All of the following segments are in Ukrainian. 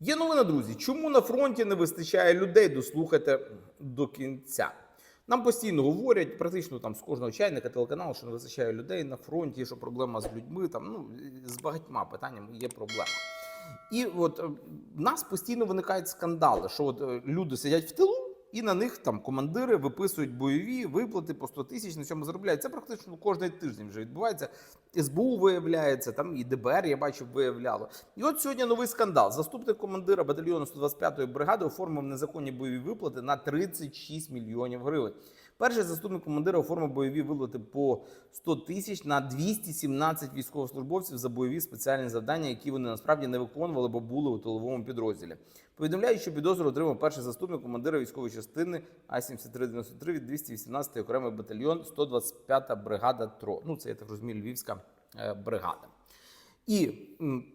Є новина, друзі. Чому на фронті не вистачає людей? Дослухайте до кінця. Нам постійно говорять, практично там з кожного чайника телеканалу, що не вистачає людей на фронті, що проблема з людьми. Там ну з багатьма питаннями є проблема. І от е, в нас постійно виникають скандали, що от е, люди сидять в тилу, і на них там командири виписують бойові виплати по 100 тисяч, на цьому заробляють. Це практично кожен тиждень вже відбувається. СБУ виявляється, там і ДБР, я бачив, виявляло. І от сьогодні новий скандал. Заступник командира батальйону 125-ї бригади оформив незаконні бойові виплати на 36 мільйонів гривень. Перший заступник командира оформив бойові виплати по 100 тисяч на 217 військовослужбовців за бойові спеціальні завдання, які вони насправді не виконували, бо були у тиловому підрозділі. Повідомляють, що підозру отримав перший заступник командира військової частини А-7393 від 218-ї окремий батальйон 125-та бригада ТРО. Ну, це я так розумію, Львівська е, бригада. І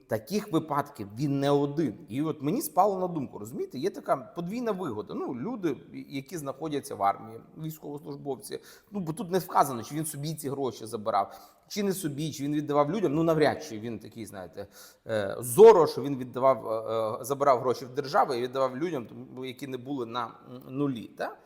таких випадків він не один. І от мені спало на думку, розумієте, є така подвійна вигода. Ну, люди, які знаходяться в армії, військовослужбовці. Ну, бо тут не вказано, чи він собі ці гроші забирав, чи не собі, чи він віддавав людям. Ну, навряд чи він такий, знаєте, е, зоро, що він віддавав, е, е, забирав гроші в держави і віддавав людям, тому, які не були на нулі. Так?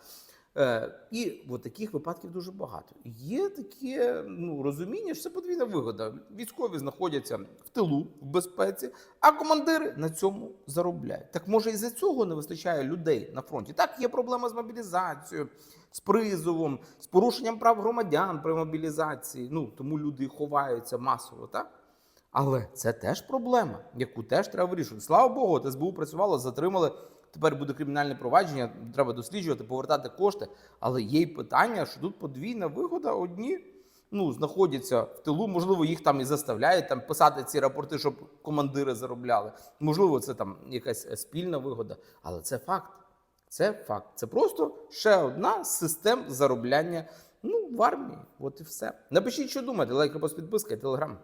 Е, і от таких випадків дуже багато. Є таке ну, розуміння, що це подвійна вигода. Військові знаходяться в тилу, в безпеці, а командири на цьому заробляють. Так може, із-за цього не вистачає людей на фронті. Так, є проблема з мобілізацією, з призовом, з порушенням прав громадян при мобілізації. Ну тому люди ховаються масово, так? Але це теж проблема, яку теж треба вирішувати. Слава Богу, от СБУ працювало, затримали. Тепер буде кримінальне провадження, треба досліджувати, повертати кошти. Але є й питання, що тут подвійна вигода. Одні ну, знаходяться в тилу, можливо, їх там і заставляють там писати ці рапорти, щоб командири заробляли. Можливо, це там якась е, спільна вигода. Але це факт. Це факт. Це просто ще одна з систем заробляння ну, в армії. От і все. Напишіть, що думаєте, лайк, підписка і телеграм.